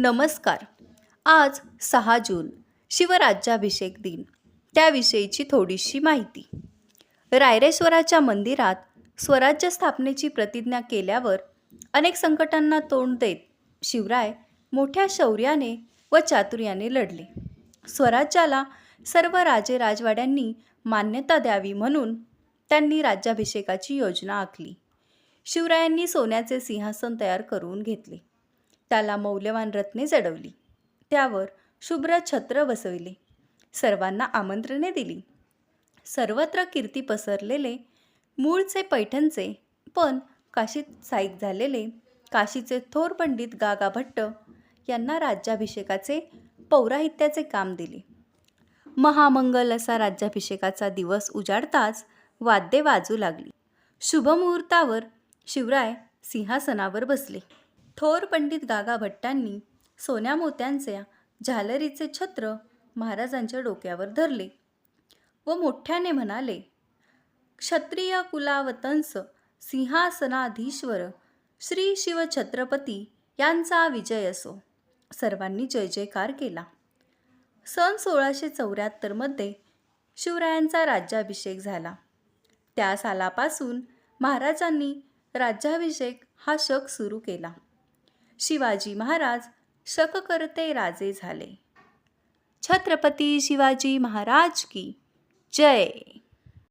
नमस्कार. आज सहा जून शिवराज्याभिषेक दिन. त्याविषयीची थोडीशी माहिती. रायरेश्वराच्या मंदिरात स्वराज्य स्थापनेची प्रतिज्ञा केल्यावर अनेक संकटांना तोंड देत शिवराय मोठ्या शौर्याने व चातुर्याने लढले. स्वराज्याला सर्व राजे राजवाड्यांनी मान्यता द्यावी म्हणून त्यांनी राज्याभिषेकाची योजना आखली. शिवरायांनी सोन्याचे सिंहासन तयार करून घेतले. त्याला मौल्यवान रत्ने जडवली. त्यावर शुभ्र छत्र बसविले. सर्वांना आमंत्रणे दिली. सर्वत्र कीर्ती पसरलेले मूळचे पैठणचे पण काशीत साईक झालेले काशीचे थोर पंडित गागा भट्ट यांना राज्याभिषेकाचे पौराहित्याचे काम दिले. महामंगल असा राज्याभिषेकाचा दिवस उजाडताच वाद्ये वाजू लागली. शुभमुहूर्तावर शिवराय सिंहासनावर बसले. थोर पंडित गागा भट्टांनी सोन्या मोत्यांच्या झालरीचे छत्र महाराजांच्या डोक्यावर धरले व मोठ्याने म्हणाले क्षत्रिय कुलावतंस सिंहासनाधीश्वर श्री शिवछत्रपती यांचा विजय असो. सर्वांनी जय जयकार केला. सन सोळाशे चौऱ्याहत्तरमध्ये शिवरायांचा राज्याभिषेक झाला. त्या सालापासून महाराजांनी राज्याभिषेक हा शक सुरू केला. शिवाजी महाराज शककर्ते राजे झाले. छत्रपती शिवाजी महाराज की जय!